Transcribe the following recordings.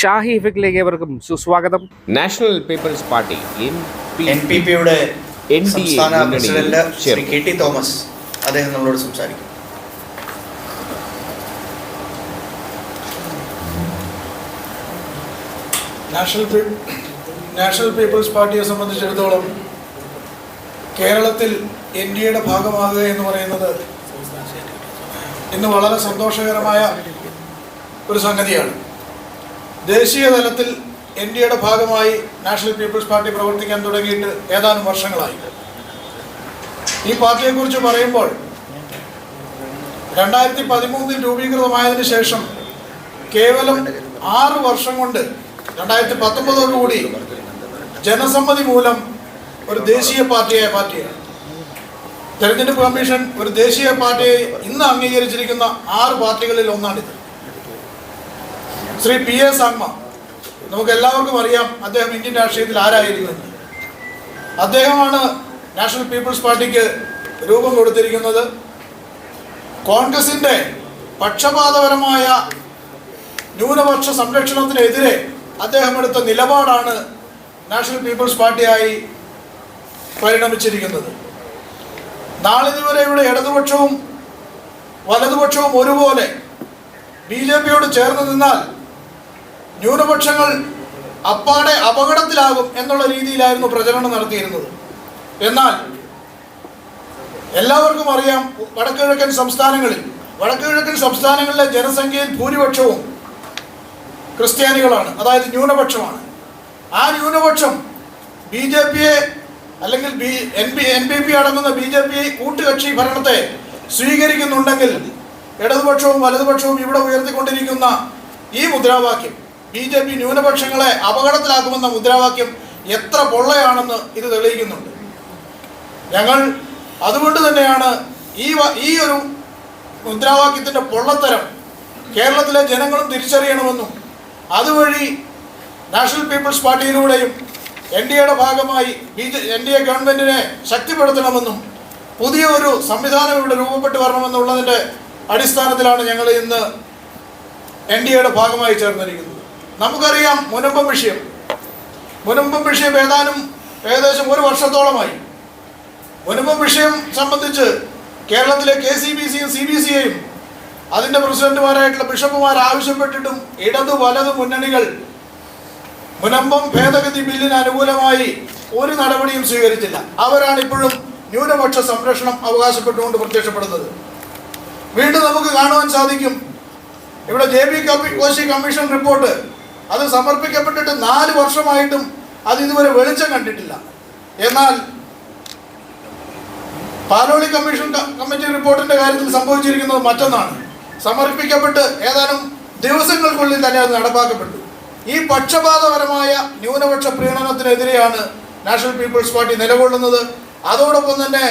ഷാഹി ഇഫക്റ്റിലേക്ക് ഏവർക്കും സുസ്വാഗതം. National people's party N P പിയുടെ സംസ്ഥാന president Shri K T Thomas അദ്ദേഹം നമ്മളോട് സംസാരിക്കും. നാഷണൽ നാഷണൽ പീപ്പിൾസ് പാർട്ടിയെ സംബന്ധിച്ചിടത്തോളം കേരളത്തിൽ എൻ ഡി എയുടെ ഭാഗമാകുക എന്ന് പറയുന്നത് ഇന്ന് വളരെ സന്തോഷകരമായ ഒരു സംഗതിയാണ്. ദേശീയ തലത്തിൽ എൻ ഡി എയുടെ ഭാഗമായി നാഷണൽ പീപ്പിൾസ് പാർട്ടി പ്രവർത്തിക്കാൻ തുടങ്ങിയിട്ട് ഏതാനും വർഷങ്ങളായി. ഈ പാർട്ടിയെക്കുറിച്ച് പറയുമ്പോൾ രണ്ടായിരത്തി പതിമൂന്നിൽ രൂപീകൃതമായതിനു ശേഷം കേവലം ആറ് വർഷം കൊണ്ട് രണ്ടായിരത്തി പത്തൊമ്പതോടുകൂടി ജനസമ്മതി മൂലം ഒരു ദേശീയ പാർട്ടിയായ പാർട്ടിയാണ് തെരഞ്ഞെടുപ്പ് കമ്മീഷൻ ഒരു ദേശീയ പാർട്ടിയെ ഇന്ന് അംഗീകരിച്ചിരിക്കുന്ന ആറ് പാർട്ടികളിൽ ഒന്നാണിത്. ശ്രീ പി എ അമ്മ നമുക്ക് എല്ലാവർക്കും അറിയാം അദ്ദേഹം ഇന്ത്യൻ രാഷ്ട്രീയത്തിൽ ആരായിരുന്നു എന്ന്. അദ്ദേഹമാണ് നാഷണൽ പീപ്പിൾസ് പാർട്ടിക്ക് രൂപം കൊടുത്തിരിക്കുന്നത്. കോൺഗ്രസിന്റെ പക്ഷപാതപരമായ ന്യൂനപക്ഷ സംരക്ഷണത്തിനെതിരെ അദ്ദേഹം എടുത്ത നിലപാടാണ് നാഷണൽ പീപ്പിൾസ് പാർട്ടിയായി പരിണമിച്ചിരിക്കുന്നത്. നാളിതുവരെ ഇവിടെ ഇടതുപക്ഷവും വലതുപക്ഷവും ഒരുപോലെ ബി ജെ പിയോട് ചേർന്ന് നിന്നാൽ ന്യൂനപക്ഷങ്ങൾ അപ്പാടെ അപകടത്തിലാകും എന്നുള്ള രീതിയിലായിരുന്നു പ്രചരണം നടത്തിയിരുന്നത്. എന്നാൽ എല്ലാവർക്കും അറിയാം വടക്കുകിഴക്കൻ സംസ്ഥാനങ്ങളിൽ വടക്കുകിഴക്കൻ സംസ്ഥാനങ്ങളിലെ ജനസംഖ്യയിൽ ഭൂരിപക്ഷവും ക്രിസ്ത്യാനികളാണ് അതായത് ന്യൂനപക്ഷമാണ്. ആ ന്യൂനപക്ഷം ബി ജെ പിയെ അല്ലെങ്കിൽ B N P N B P അടങ്ങുന്ന ബി ജെ പി കൂട്ടുകക്ഷി ഭരണത്തെ സ്വീകരിക്കുന്നുണ്ടെങ്കിൽ ഇടതുപക്ഷവും വലതുപക്ഷവും ഇവിടെ ഉയർത്തിക്കൊണ്ടിരിക്കുന്ന ഈ മുദ്രാവാക്യം ബി ജെ പി ന്യൂനപക്ഷങ്ങളെ അപകടത്തിലാക്കുമെന്ന മുദ്രാവാക്യം എത്ര പൊള്ളയാണെന്ന് ഇത് തെളിയിക്കുന്നുണ്ട്. ഞങ്ങൾ അതുകൊണ്ട് തന്നെയാണ് ഈ ഈ ഒരു മുദ്രാവാക്യത്തിന്റെ പൊള്ളത്തരം കേരളത്തിലെ ജനങ്ങളും തിരിച്ചറിയണമെന്നും അതുവഴി നാഷണൽ പീപ്പിൾസ് പാർട്ടിയിലൂടെയും എൻ ഡി എയുടെ ഭാഗമായി B J N D A ഗവൺമെന്റിനെ ശക്തിപ്പെടുത്തണമെന്നും പുതിയ ഒരു സംവിധാനം ഇവിടെ രൂപപ്പെട്ടു വരണമെന്നുള്ളതിന്റെ അടിസ്ഥാനത്തിലാണ് ഞങ്ങൾ ഇന്ന് എൻ ഡി എയുടെ ഭാഗമായി ചേർന്നിരിക്കുന്നത്. നമുക്കറിയാം മുനമ്പം വിഷയം. മുനമ്പം വിഷയം ഏതാനും ഏകദേശം ഒരു വർഷത്തോളമായി. മുനമ്പം വിഷയം സംബന്ധിച്ച് കേരളത്തിലെ കെ സി ബി സിയും സി ബി സിയെയും അതിന്റെ പ്രസിഡന്റുമാരായിട്ടുള്ള ബിഷപ്പുമാർ ആവശ്യപ്പെട്ടിട്ടും ഇടതു വലതു മുന്നണികൾ മുനമ്പം ഭേദഗതി ബില്ലിന് അനുകൂലമായി ഒരു നടപടിയും സ്വീകരിച്ചില്ല. അവരാണ് ഇപ്പോഴും ന്യൂനപക്ഷ സംരക്ഷണം അവകാശപ്പെട്ടുകൊണ്ട് പ്രത്യക്ഷപ്പെടുന്നത്. വീണ്ടും നമുക്ക് കാണുവാൻ സാധിക്കും. ഇവിടെ J B Koshy commission report അത് സമർപ്പിക്കപ്പെട്ടിട്ട് നാല് വർഷമായിട്ടും അത് ഇതുവരെ വെളിച്ചം കണ്ടിട്ടില്ല. എന്നാൽ പാലോളി കമ്മീഷൻ കമ്മിറ്റി റിപ്പോർട്ടിന്റെ കാര്യത്തിൽ സംഭവിച്ചിരിക്കുന്നത് മറ്റൊന്നാണ്. സമർപ്പിക്കപ്പെട്ട് ഏതാനും ദിവസങ്ങൾക്കുള്ളിൽ തന്നെ അത് നടപ്പാക്കപ്പെട്ടു. ഈ പക്ഷപാതപരമായ ന്യൂനപക്ഷ പ്രീണനത്തിനെതിരെയാണ് നാഷണൽ പീപ്പിൾസ് പാർട്ടി നിലകൊള്ളുന്നത്. അതോടൊപ്പം തന്നെ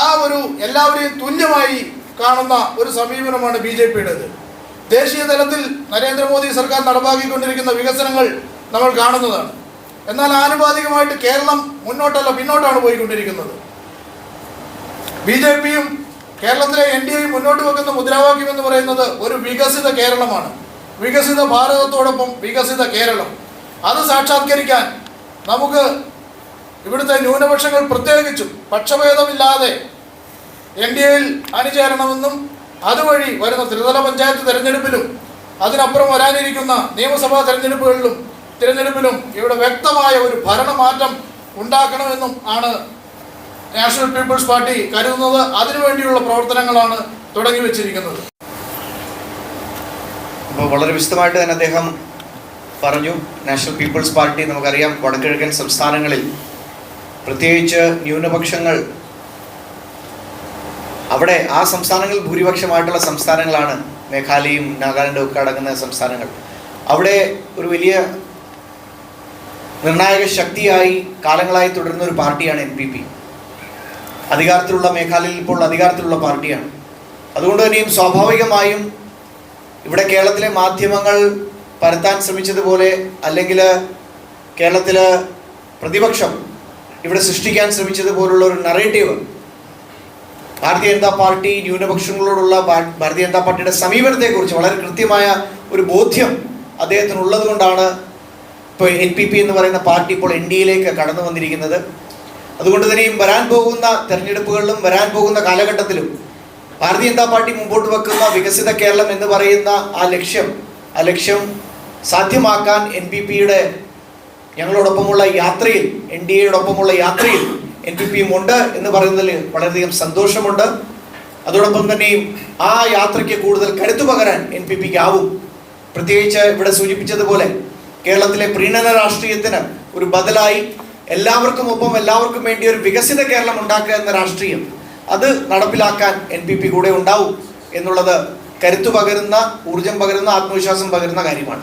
ആ ഒരു എല്ലാവരെയും തുല്യമായി കാണുന്ന ഒരു സമീപനമാണ് ബി ജെ പിയുടേത്. ദേശീയ തലത്തിൽ നരേന്ദ്രമോദി സർക്കാർ നടപ്പാക്കിക്കൊണ്ടിരിക്കുന്ന വികസനങ്ങൾ നമ്മൾ കാണുന്നതാണ്. എന്നാൽ ആനുപാതികമായിട്ട് കേരളം മുന്നോട്ടല്ല പിന്നോട്ടാണ് പോയിക്കൊണ്ടിരിക്കുന്നത്. ബി ജെ പിയും കേരളത്തിലെ എൻ ഡി എയും മുന്നോട്ട് വെക്കുന്ന മുദ്രാവാക്യം എന്ന് പറയുന്നത് ഒരു വികസിത കേരളമാണ്. വികസിത ഭാരതത്തോടൊപ്പം വികസിത കേരളം. അത് സാക്ഷാത്കരിക്കാൻ നമുക്ക് ഇവിടുത്തെ ന്യൂനപക്ഷങ്ങൾ പ്രത്യേകിച്ചും പക്ഷഭേദമില്ലാതെ എൻ ഡി എയിൽ അണിചേരണമെന്നും അതുവഴി വരുന്ന ത്രിതല പഞ്ചായത്ത് തെരഞ്ഞെടുപ്പിലും അതിനപ്പുറം വരാനിരിക്കുന്ന നിയമസഭാ തെരഞ്ഞെടുപ്പുകളിലും തിരഞ്ഞെടുപ്പിലും ഇവിടെ വ്യക്തമായ ഒരു ഭരണമാറ്റം ഉണ്ടാക്കണമെന്നും ആണ് നാഷണൽ പീപ്പിൾസ് പാർട്ടി കരുതുന്നത്. അതിനുവേണ്ടിയുള്ള പ്രവർത്തനങ്ങളാണ് തുടങ്ങി വെച്ചിരിക്കുന്നത്. അപ്പോൾ വളരെ വിശദമായിട്ട് തന്നെ അദ്ദേഹം പറഞ്ഞു. നാഷണൽ പീപ്പിൾസ് പാർട്ടി നമുക്കറിയാം വടക്കിഴക്കൻ സംസ്ഥാനങ്ങളിൽ പ്രത്യേകിച്ച് ന്യൂനപക്ഷങ്ങൾ അവിടെ ആ സംസ്ഥാനങ്ങൾ ഭൂരിപക്ഷമായിട്ടുള്ള സംസ്ഥാനങ്ങളാണ്. മേഘാലയയും നാഗാലാൻഡും ഒക്കെ അടങ്ങുന്ന സംസ്ഥാനങ്ങൾ. അവിടെ ഒരു വലിയ നിർണായക ശക്തിയായി കാലങ്ങളായി തുടരുന്ന ഒരു പാർട്ടിയാണ് എൻ പി പി അധികാരത്തിലുള്ള മേഘാലയയിൽ ഇപ്പോൾ അധികാരത്തിലുള്ള പാർട്ടിയാണ്. അതുകൊണ്ട് തന്നെയും സ്വാഭാവികമായും ഇവിടെ കേരളത്തിലെ മാധ്യമങ്ങൾ പരത്താൻ ശ്രമിച്ചതുപോലെ അല്ലെങ്കിൽ കേരളത്തിൽ പ്രതിപക്ഷം ഇവിടെ സൃഷ്ടിക്കാൻ ശ്രമിച്ചതുപോലുള്ള ഒരു നറേറ്റീവ് ഭാരതീയ ജനതാ പാർട്ടി ന്യൂനപക്ഷങ്ങളോടുള്ള ഭാരതീയ ജനതാ പാർട്ടിയുടെ സമീപനത്തെക്കുറിച്ച് വളരെ കൃത്യമായ ഒരു ബോധ്യം അദ്ദേഹത്തിന് ഉള്ളത് കൊണ്ടാണ് ഇപ്പോൾ എൻ പി പി എന്ന് പറയുന്ന പാർട്ടി ഇപ്പോൾ എൻ ഡി എയിലേക്ക് കടന്നു വന്നിരിക്കുന്നത്. അതുകൊണ്ട് തന്നെയും വരാൻ പോകുന്ന തെരഞ്ഞെടുപ്പുകളിലും വരാൻ പോകുന്ന കാലഘട്ടത്തിലും ഭാരതീയ ജനതാ പാർട്ടി മുമ്പോട്ട് വെക്കുന്ന വികസിത കേരളം എന്ന് പറയുന്ന ആ ലക്ഷ്യം ആ ലക്ഷ്യം സാധ്യമാക്കാൻ എൻ പി പിയുടെ ഞങ്ങളോടൊപ്പമുള്ള യാത്രയിൽ എൻ ഡി എയോടൊപ്പമുള്ള യാത്രയിൽ എൻ പി പിയും ഉണ്ട് എന്ന് പറയുന്നതിൽ വളരെയധികം സന്തോഷമുണ്ട്. അതോടൊപ്പം തന്നെയും ആ യാത്രയ്ക്ക് കൂടുതൽ കരുത്തു പകരാൻ എൻ പി പിക്ക് ആവും പ്രത്യേകിച്ച് ഇവിടെ സൂചിപ്പിച്ചതുപോലെ കേരളത്തിലെ പ്രീണന രാഷ്ട്രീയത്തിന് ഒരു ബദലായി എല്ലാവർക്കും ഒപ്പം എല്ലാവർക്കും വേണ്ടി ഒരു വികസിത കേരളം ഉണ്ടാക്കുക എന്ന രാഷ്ട്രീയം അത് നടപ്പിലാക്കാൻ എൻ പി പി കൂടെ ഉണ്ടാവും എന്നുള്ളത് കരുത്തു പകരുന്ന ഊർജം പകരുന്ന ആത്മവിശ്വാസം പകരുന്ന കാര്യമാണ്.